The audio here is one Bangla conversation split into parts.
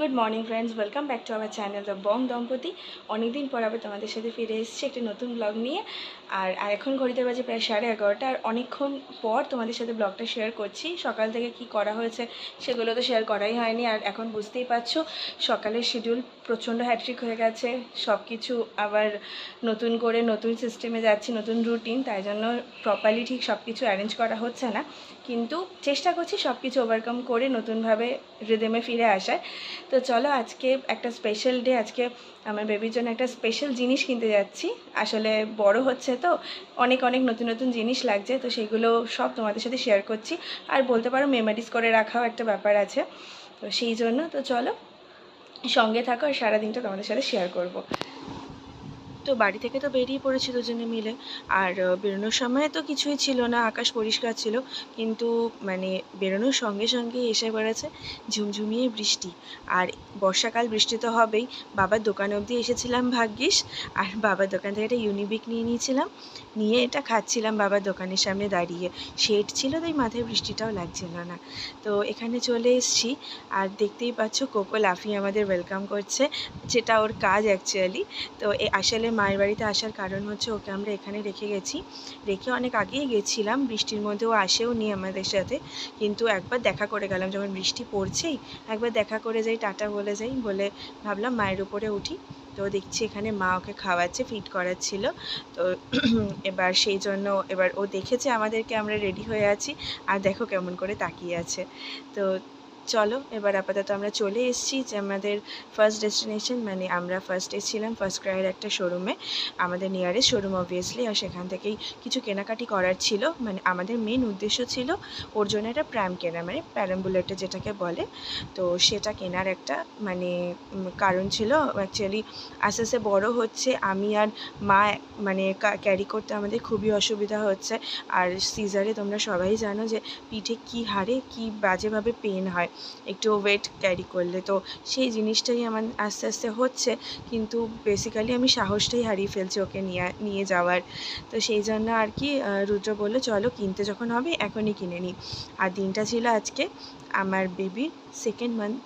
Good morning friends welcome back to our channel the Bong Dampati অনেকদিন পর আবার তোমাদের সাথে ফিরে এসেছি একটি নতুন ব্লগ নিয়ে। আর আর এখন ঘড়িতে বাজে প্রায় সাড়ে এগারোটা। আর অনেকক্ষণ পর তোমাদের সাথে ব্লগটা শেয়ার করছি। সকাল থেকে কি করা হয়েছে সেগুলো তো শেয়ার করাই হয়নি। আর এখন বুঝতেই পারছ, সকালের শিডিউল প্রচণ্ড হ্যাট্রিক হয়ে গেছে। সব কিছু আবার নতুন করে নতুন সিস্টেমে যাচ্ছি, নতুন রুটিন তাই জন্য প্রপারলি ঠিক সব কিছু অ্যারেঞ্জ করা হচ্ছে না। কিন্তু চেষ্টা করছি সব কিছু ওভারকাম করে নতুনভাবে রিদেমে ফিরে আসার। তো চলো আজকে একটা স্পেশাল ডে আজকে আমার বেবির জন্য একটা স্পেশাল জিনিস কিনতে যাচ্ছি। আসলে বড় হচ্ছে তো, অনেক অনেক নতুন নতুন জিনিস লাগছে, তো সেগুলো সব তোমাদের সাথে শেয়ার করছি। আর বলতে পারো মেমারিজ করে রাখাও একটা ব্যাপার আছে, তো সেই জন্য তো চলো সঙ্গে থাকো আর সারাদিনটা তোমাদের সাথে শেয়ার করব। তো বাড়ি থেকে তো বেরিয়ে পড়েছি দুজনে মিলে। আর বেরোনোর সময় তো কিছুই ছিল না, আকাশ পরিষ্কার ছিল। কিন্তু মানে বেরোনোর সঙ্গে সঙ্গে এসে পড়েছে ঝুমঝুমিয়ে বৃষ্টি। আর বর্ষাকাল বৃষ্টি তো হবেই। বাবার দোকান অবধি এসেছিলাম ভাগ্যিস। আর বাবার দোকান থেকে একটা ইউনিবিক নিয়ে নিয়েছিলাম। নিয়ে এটা খাচ্ছিলাম বাবার দোকানের সামনে দাঁড়িয়ে। শেড ছিল, তাই মাথায় বৃষ্টিটাও লাগছিল না। তো এখানে চলে এসেছি। আর দেখতেই পাচ্ছ, কোকো লাফিয়ে আমাদের ওয়েলকাম করছে, যেটা ওর কাজ অ্যাকচুয়ালি তো আসলে মায়ের বাড়িতে আসার কারণ হচ্ছে ওকে আমরা এখানে রেখে গেছি। রেখে অনেক আগেই গেছিলাম, বৃষ্টির মধ্যেও আসেও নি আমাদের সাথে। কিন্তু একবার দেখা করে গেলাম, যখন বৃষ্টি পড়ছেই, একবার দেখা করে যাই, টাটা বলে যাই, বলে ভাবলাম মায়ের উপরে উঠি। তো দেখছি এখানে মা ওকে খাওয়াচ্ছে ফিট করাচ্ছিল। তো এবার সেই জন্য এবার ও দেখেছে আমাদেরকে, আমরা রেডি হয়ে আছি। আর দেখো কেমন করে তাকিয়ে আছে। তো চলো, এবার আপাতত আমরা চলে এসেছি যে আমাদের ফার্স্ট ডেস্টিনেশন মানে আমরা ফার্স্ট এসেছিলাম ফার্স্ট ক্রাইয়ের একটা শোরুমে আমাদের নিয়ারেস্ট শোরুম অবভিয়াসলি আর সেখান থেকেই কিছু কেনাকাটি করার ছিল মানে আমাদের মেন উদ্দেশ্য ছিল ওর জন্য একটা প্র্যাম কেনা মানে প্যারাম্বুলেটে যেটাকে বলে, তো সেটা কেনার একটা মানে কারণ ছিল। অ্যাকচুয়ালি আস্তে আস্তে বড়ো হচ্ছে, আমি আর মা মানে ক্যারি করতে আমাদের খুবই অসুবিধা হচ্ছে। আর সিজারে তোমরা সবাই জানো যে পিঠে কি হারে কি বাজেভাবে পেন হয়। একটু ওয়েট ক্যারি করলে। তো সেই জিনিসটাই আমার আস্তে আস্তে হচ্ছে, কিন্তু বেসিক্যালি আমি সাহসটাই হারিয়ে ফেলছি ওকে নিয়ে নিয়ে যাওয়ার। তো সেই জন্য আর কি রুদ্র বলল, চলো, কিনতে যখন হবে, এখনই কিনে নিই আর দিনটা ছিল আজকে আমার বেবির সেকেন্ড মান্থ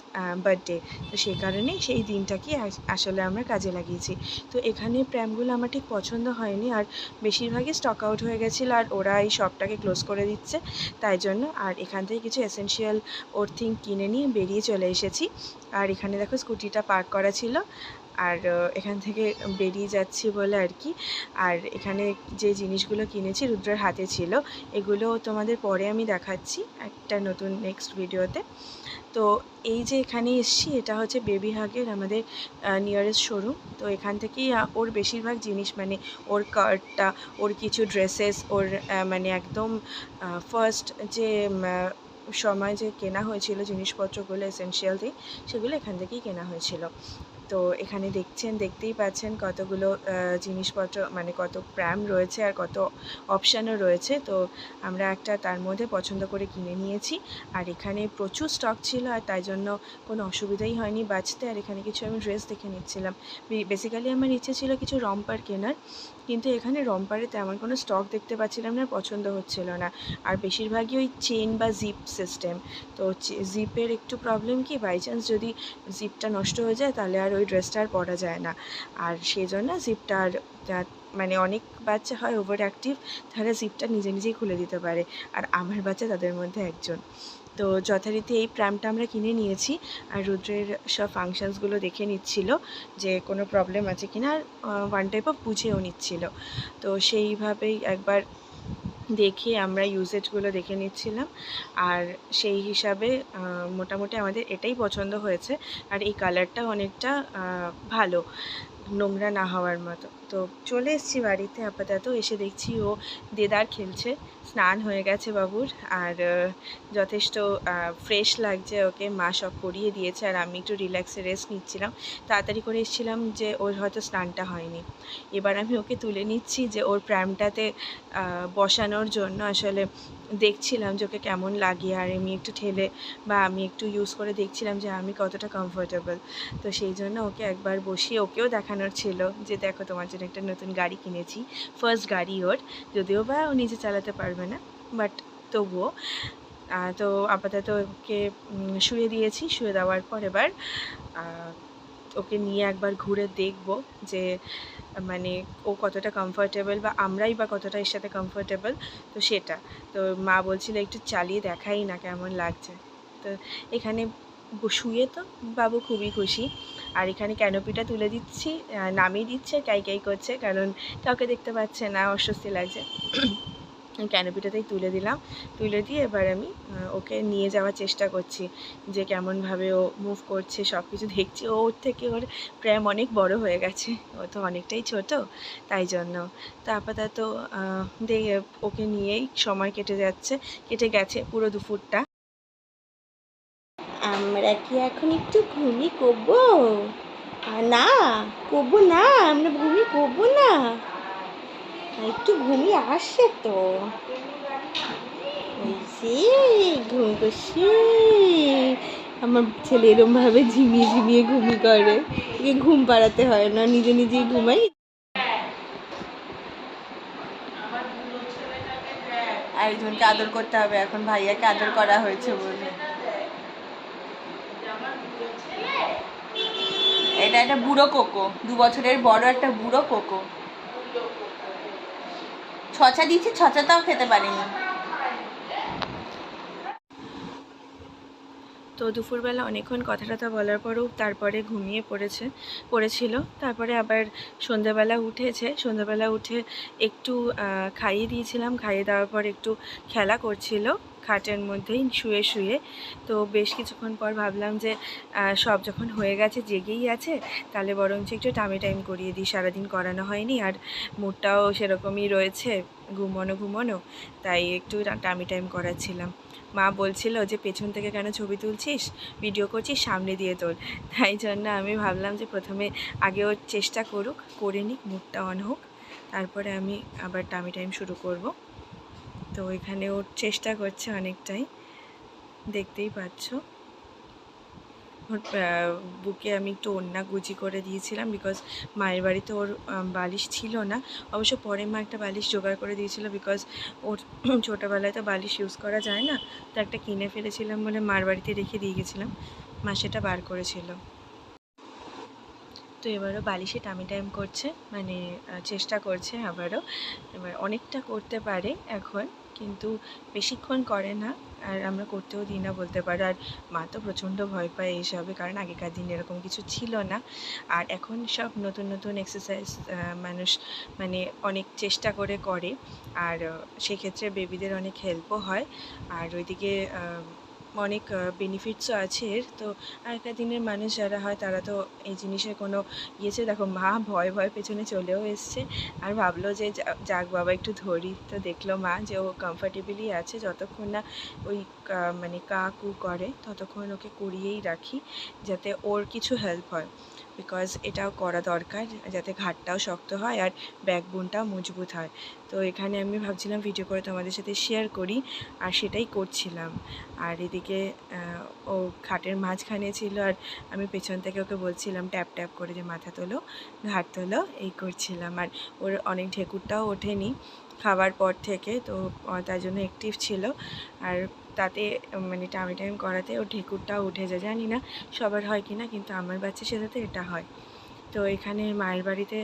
বার্থডে তো সেই কারণে সেই দিনটাকে আস- আসলে আমরা কাজে লাগিয়েছি। তো এখানে প্র্যামগুলো আমার ঠিক পছন্দ হয়নি আর বেশিরভাগই স্টক আউট হয়ে গেছিল আর ওরা এই শপটাকে ক্লোজ করে দিচ্ছে। তাই জন্য আর এখান থেকে কিছু এসেনশিয়াল ওর থিং কিনে নিয়ে বেরিয়ে চলে এসেছি। আর এখানে দেখো স্কুটিটা পার্ক করা ছিল। আর এখান থেকে বেরিয়ে যাচ্ছি বলে আর কি। আর এখানে যে জিনিসগুলো কিনেছি রুদ্রের হাতে ছিল, এগুলো তোমাদের পরে আমি দেখাচ্ছি একটা নতুন নেক্সট ভিডিওতে তো এই যে এখানে এসছি, এটা হচ্ছে বেবি হাগের আমাদের নিয়ারেস্ট শোরুম তো এখান থেকেই ওর বেশিরভাগ জিনিস মানে ওর কার্ডটা ওর কিছু ড্রেসেস ওর মানে একদম ফার্স্ট যে সময় যে কেনা হয়েছিল জিনিসপত্রগুলো এসেনশিয়াল সেগুলো এখান থেকেই কেনা হয়েছিল। তো এখানে দেখছেন, দেখতেই পাচ্ছেন কতগুলো জিনিসপত্র মানে কত প্র্যাম রয়েছে আর কত অপশানও রয়েছে। তো আমরা একটা তার মধ্যে পছন্দ করে কিনে নিয়েছি। আর এখানে প্রচুর স্টক ছিল আর তাই জন্য কোনো অসুবিধাই হয়নি, বাঁচতে। আর এখানে কিছু আমি ড্রেস দেখে নিচ্ছিলাম। বেসিক্যালি আমার ইচ্ছে ছিল কিছু রম্পার কেনার। কিন্তু এখানে রম্পারে তেমন কোনো স্টক দেখতে পাচ্ছিলাম না, পছন্দ হচ্ছিল না। আর বেশিরভাগই ওই চেন বা জিপ সিস্টেম তো জিপের একটু প্রবলেম কি বাই চান্স যদি জিপটা নষ্ট হয়ে যায়, তাহলে আর ওই ড্রেসটা আর পরা যায় না। আর সেই জন্য জিপটা আর মানে অনেক বাচ্চা হয় ওভার অ্যাক্টিভ তারা জিপটা নিজে নিজেই খুলে দিতে পারে। আর আমার বাচ্চা তাদের মধ্যে একজন। তো যথারীতি এই প্র্যামটা আমরা কিনে নিয়েছি আর রুদ্রের সব ফাংশনসগুলো দেখে নিচ্ছিল যে কোনো প্রবলেম আছে কি না ওয়ান টাইপ অফ বুঝেও নিচ্ছিল। তো সেইভাবেই একবার দেখে আমরা ইউজেজগুলো দেখে নিচ্ছিলাম। আর সেই হিসাবে মোটামুটি আমাদের এটাই পছন্দ হয়েছে। আর এই কালারটা অনেকটা ভালো, নোংরা না হওয়ার মতো। তো চলে এসেছি বাড়িতে আপাতত। এসে দেখছি ও দেদার খেলছে। স্নান হয়ে গেছে বাবুর। আর যথেষ্ট ফ্রেশ লাগছে ওকে। মা সব করিয়ে দিয়েছে। আর আমি একটু রিল্যাক্সে রেস্ট নিচ্ছিলাম। তাড়াতাড়ি করে এসেছিলাম যে ওর হয়তো স্নানটা হয়নি। এবার আমি ওকে তুলে নিচ্ছি যে ওর প্র্যামটাতে বসানোর জন্য। আসলে দেখছিলাম যে ওকে কেমন লাগে। আর আমি একটু ঠেলে বা আমি একটু ইউজ করে দেখছিলাম যে আমি কতটা কমফোর্টেবল তো সেই জন্য ওকে একবার বসিয়ে ওকেও দেখানোর ছিল যে দেখো তোমার একটা নতুন গাড়ি কিনেছি। ফার্স্ট গাড়ি ওর। যদিও বা ও নিজে চালাতে পারবে না বাট তবুও। তো আপাতত ওকে শুয়ে দিয়েছি, শুয়ে দেওয়ার পর এবার ওকে নিয়ে একবার ঘুরে দেখব যে মানে ও কতটা কমফর্টেবল বা আমরাই বা কতটা এর সাথে কমফর্টেবল তো সেটা। তো মা বলছিল একটু চালিয়ে দেখাই না কেমন লাগছে। তো এখানে শুয়ে তো বাবু খুবই খুশি। আর এখানে ক্যানোপিটা তুলে দিচ্ছি নামিয়ে দিচ্ছে কাই কাই করছে, কারণ কাউকে দেখতে পাচ্ছে না, অস্বস্তি লাগছে। ক্যানোপিটাতেই তুলে দিলাম। তুলে দিয়ে এবার আমি ওকে নিয়ে যাওয়ার চেষ্টা করছি যে কেমনভাবে ও মুভ করছে সব কিছু দেখছি ওর থেকে ওর প্রেম অনেক বড় হয়ে গেছে। ও তো অনেকটাই ছোট, তাই জন্য। তো আপাতত ওকে নিয়েই সময় কেটে যাচ্ছে, কেটে গেছে পুরো দুপুরটা। কি এখন একটু ঘুমি করব না করব না, আমরা ঘুমি করব না। একটু ঘুমি আসছে তো। এই যে, ঘুম করছি। আমার ছেলে এরম ভাবে ঝিমিয়ে ঝিমিয়ে ঘুমি করে। ঘুম পাড়াতে হয় না, নিজে নিজেই ঘুমাই। আরেকজনকে আদর করতে হবে, এখন ভাইয়াকে আদর করা হয়েছে বলে। এটা একটা বুড়ো কোকো। দু বছরের বড় একটা বুড়ো কোকো। ছচা দিয়েছি ছচাটাও খেতে পারিনি। তো দুপুরবেলা অনেকক্ষণ কথা টথা বলার পরেও তারপরে ঘুমিয়ে পড়েছে, পড়েছিল। তারপরে আবার সন্ধ্যাবেলা উঠেছে। সন্ধ্যাবেলা উঠে একটু খাইয়ে দিয়েছিলাম। খাইয়ে দেওয়ার পর একটু খেলা করছিল খাটের মধ্যেই শুয়ে শুয়ে। তো বেশ কিছুক্ষণ পর ভাবলাম যে সব যখন হয়ে গেছে, জেগেই আছে, তাহলে বরঞ্চ একটু টামি টাইম করিয়ে দিই। সারাদিন করানো হয়নি আর মুডটাও সেরকমই রয়েছে, ঘুমোনো ঘুমোনো। তাই একটু টামি টাইম করাচ্ছিলাম। মা বলছিল যে, পেছন থেকে কেন ছবি তুলছিস? ভিডিও করছিস, সামনে দিয়ে তোল। তাই জন্য আমি ভাবলাম যে, প্রথমে আগে ওর চেষ্টা করুক, করে নিক মুখটা অন হোক। তারপরে আমি আবার টামি টাইম শুরু করব। তো এখানে ওর চেষ্টা করছে অনেকটাই। দেখতেই পাচ্ছ। বুকে আমি একটু ওন্না গুজি করে দিয়েছিলাম বিকজ মায়ের বাড়িতে ওর বালিশ ছিল না। অবশ্য পরে মা একটা বালিশ জোগাড় করে দিয়েছিল বিকজ ওর ছোটোবেলায় তো বালিশ ইউজ করা যায় না। তো একটা কিনে ফেলেছিলাম বলে মার বাড়িতে রেখে দিয়ে গেছিলাম। মা সেটা বার করেছিল। তো এবারও বালিশে টামি টাইম করছে মানে চেষ্টা করছে আবারও। এবার অনেকটা করতে পারে এখন, কিন্তু বেশিক্ষণ করে না, আর আমরা করতেও দিই না বলতে পারো। আর মা তো প্রচণ্ড ভয় পায় এইসবে, কারণ আগেকার দিনে এরকম কিছু ছিল না। আর এখন সব নতুন নতুন এক্সারসাইজ মানুষ মানে অনেক চেষ্টা করে করে। আর সেক্ষেত্রে বেবিদের অনেক হেল্পও হয়। আর ওইদিকে অনেক বেনিফিটসও আছে। এর তো আগেকার দিনের মানুষ যারা হয়, তারা তো এই জিনিসের কোনো ইয়েছে দেখো, মা ভয় ভয় পেছনে চলেও এসছে। আর ভাবলো যে যাক বাবা, একটু ধরি। তো দেখল মা যে ও কমফর্টেবলি আছে, যতক্ষণ না ওই মানে কাকু করে, ততক্ষণ ওকে করিয়েই রাখি, যাতে ওর কিছু হেল্প হয়। বিকজ এটাও করা দরকার যাতে ঘাটটাও শক্ত হয় আর ব্যাকবোনটাও মজবুত হয়। তো এখানে আমি ভাবছিলাম ভিডিও করে তোমাদের সাথে শেয়ার করি আর সেটাই করছিলাম। আর এদিকে ও খাটের মাঝখানে ছিল আর আমি পেছন থেকে ওকে বলছিলাম, ট্যাপ ট্যাপ করে যে মাথা তোলো, ঘাট তোলো, এই করছিলাম। আর ওর অনেক ঢেকুরটাও ওঠেনি খাবার পর থেকে, তো তার জন্য অ্যাক্টিভ ছিল। আর তাতে মানে টামি টাইম করাতে ও ঢেকুরটাও উঠে যায়, জানি না সবার হয় কি না, কিন্তু আমার বাচ্চা সেটাতে এটা হয়। তো এখানে মায়ের বাড়িতে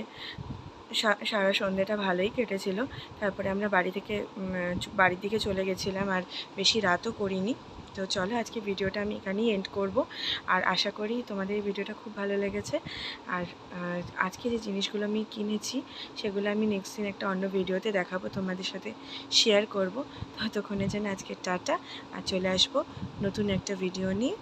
সারা সন্ধ্যেটা ভালোই কেটেছিল। তারপরে আমরা বাড়ি থেকে বাড়ির দিকে চলে গেছিলাম আর বেশি রাতও করিনি। তো চলো আজকে ভিডিওটা আমি এখানেই এন্ড করব। আর আশা করি তোমাদের ভিডিওটা খুব ভালো লেগেছে। আর আজকে যে জিনিসগুলো আমি কিনেছি, সেগুলো আমি নেক্সট দিন একটা অন্য ভিডিওতে দেখাবো, তোমাদের সাথে শেয়ার করব। ততক্ষণে যেন আজকে টাটা, আর চলে আসব নতুন একটা ভিডিও নিয়ে।